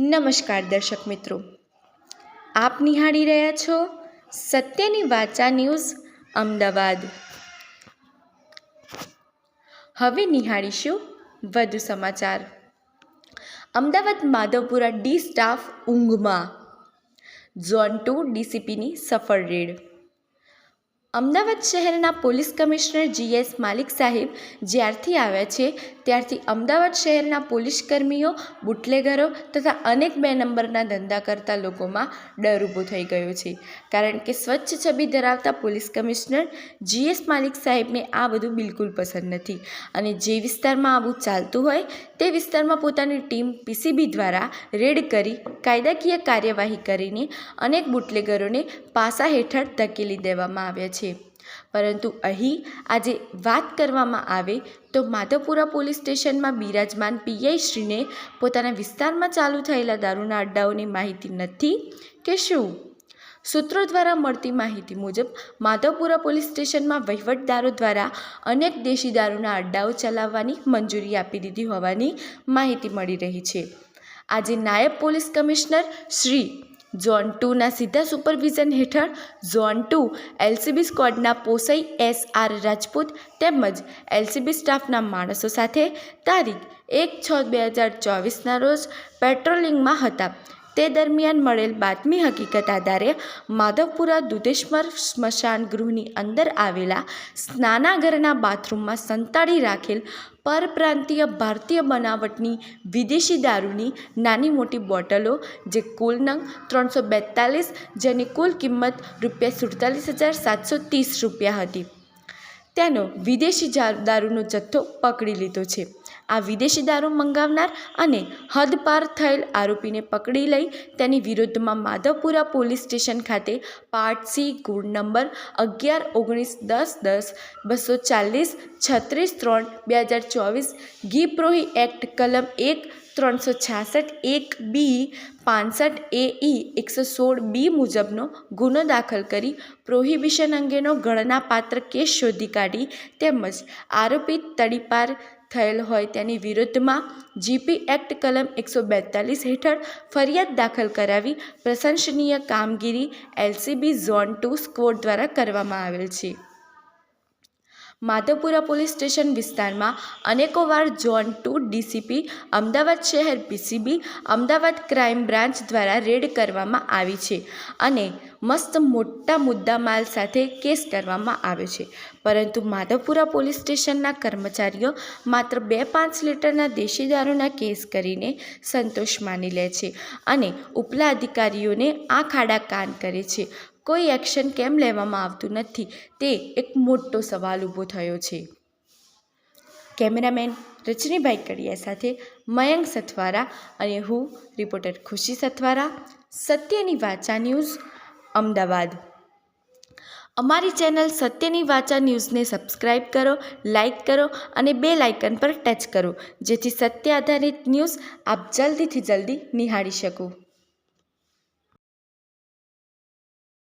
નમસ્કાર દર્શક મિત્રો. આપ નિહાળી રહ્યા છો સત્યની વાચા ન્યૂઝ અમદાવાદ. હવે નિહાળીશું વધુ સમાચાર. અમદાવાદ માધવપુરા ડી સ્ટાફ ઊંઘમાં. ઝોન ટુ ડીસીપીની સફળ રેડ. અમદાવાદ શહેરના પોલીસ કમિશનર જીએસ માલિક સાહેબ જ્યારથી આવ્યા છે, ત્યારથી અમદાવાદ શહેરના પોલીસ કર્મીઓ, બુટલેગરો તથા અનેક બે નંબરના ધંધા કરતા લોકોમાં ડર ઊભો થઈ ગયો છે. કારણ કે સ્વચ્છ છબી ધરાવતા પોલીસ કમિશનર જીએસ માલિક સાહેબને આ બધું બિલકુલ પસંદ નથી અને જે વિસ્તારમાં આવું ચાલતું હોય તે વિસ્તારમાં પોતાની ટીમ પીસીબી દ્વારા રેડ કરી કાયદાકીય કાર્યવાહી કરીને અનેક બુટલેગરોને પાસા હેઠળ ધકેલી દેવામાં આવ્યા છે. પરંતુ અહીં આજે વાત કરવામાં આવે તો માધવપુરા પોલીસ સ્ટેશનમાં બિરાજમાન પીઆઈ શ્રીને પોતાના વિસ્તારમાં ચાલુ થયેલા દારૂના અડ્ડાઓની માહિતી નથી કે શું? સૂત્રો દ્વારા મળતી માહિતી મુજબ, માધવપુરા પોલીસ સ્ટેશનમાં વહીવટદારો દ્વારા અનેક દેશી દારૂના અડ્ડાઓ ચલાવવાની મંજૂરી આપી દીધી હોવાની માહિતી મળી રહી છે. આજે નાયબ પોલીસ કમિશનર શ્રી ઝોન ટુના સીધા સુપરવિઝન હેઠળ ઝોન ટુ, એલસીબી સ્ક્વોડના પોસઈ એસ આર રાજપૂત તેમજ એલસીબી સ્ટાફના માણસો સાથે તારીખ એક છ બે હજાર ચોવીસના રોજ પેટ્રોલિંગમાં હતા. તે દરમિયાન મળેલ બાતમી હકીકત આધારે માધવપુરા દુધેશ્વર સ્મશાન ગૃહની અંદર આવેલા સ્નાનાગરના બાથરૂમમાં સંતાડી રાખેલ પરપ્રાંતીય ભારતીય બનાવટની વિદેશી દારૂની નાની મોટી બોટલો જે કુલ નંગ ત્રણસો બેતાલીસ જેની કુલ કિંમત રૂપિયા સુડતાલીસ હજાર સાતસો ત્રીસ રૂપિયા હતી. તેનો વિદેશી દારૂનો જથ્થો પકડી લીધો છે. આ વિદેશી દારૂ મંગાવનાર અને હદ પાર થયેલ આરોપીને પકડી લઈ તેની વિરુદ્ધમાં માધવપુરા પોલીસ સ્ટેશન ખાતે પાર્ટ સી ગુડ નંબર અગિયાર ઓગણીસ દસ દસ બસો ચાલીસ છત્રીસ ત્રણ બે હજાર ચોવીસ ગીપ્રોહી એક્ટ કલમ એક ત્રણસો છાસઠ એક બી પાંસઠ એ ઈ એકસો સોળ બી મુજબનો ગુનો દાખલ કરી પ્રોહિબિશન અંગેનો ગણનાપાત્ર કેસ શોધી કાઢી તેમજ આરોપી તડીપાર થયેલ હોય તેની વિરુદ્ધમાં જીપી એક્ટ કલમ એકસો બેતાલીસ હેઠળ ફરિયાદ દાખલ કરાવી પ્રશંસનીય કામગીરી એલસીબી ઝોન ટુ સ્ક્વોડ દ્વારા કરવામાં આવેલ છે. માધવપુરા પોલીસ સ્ટેશન વિસ્તારમાં અનેકો વાર ઝોન ટુ ડીસીપી, અમદાવાદ શહેર પીસીબી, અમદાવાદ ક્રાઇમ બ્રાન્ચ દ્વારા રેડ કરવામાં આવી છે અને મસ્ત મોટા મુદ્દામાલ સાથે કેસ કરવામાં આવ્યો છે. પરંતુ માધવપુરા પોલીસ સ્ટેશનના કર્મચારીઓ માત્ર બે પાંચ લીટરના દેશી દારૂના કેસ કરીને સંતોષ માની લે છે અને ઉપલા અધિકારીઓને આ ખાડા કાન કરે છે. કોઈ એક્શન કેમ લેવામાં આવતું નથી તે એક મોટો સવાલ ઊભો થયો છે. કેમેરામેન રજનીભાઈ કડિયા સાથે મયંક સથવારા અને હું રિપોર્ટર ખુશી સથવારા, સત્યની વાચા ન્યૂઝ, અમદાવાદ. અમારી ચેનલ સત્યની વાચા ન્યૂઝને સબસ્ક્રાઇબ કરો, લાઇક કરો અને બે લાઇકન પર ટચ કરો, જેથી સત્ય આધારિત ન્યૂઝ આપ જલ્દીથી જલ્દી નિહાળી શકો.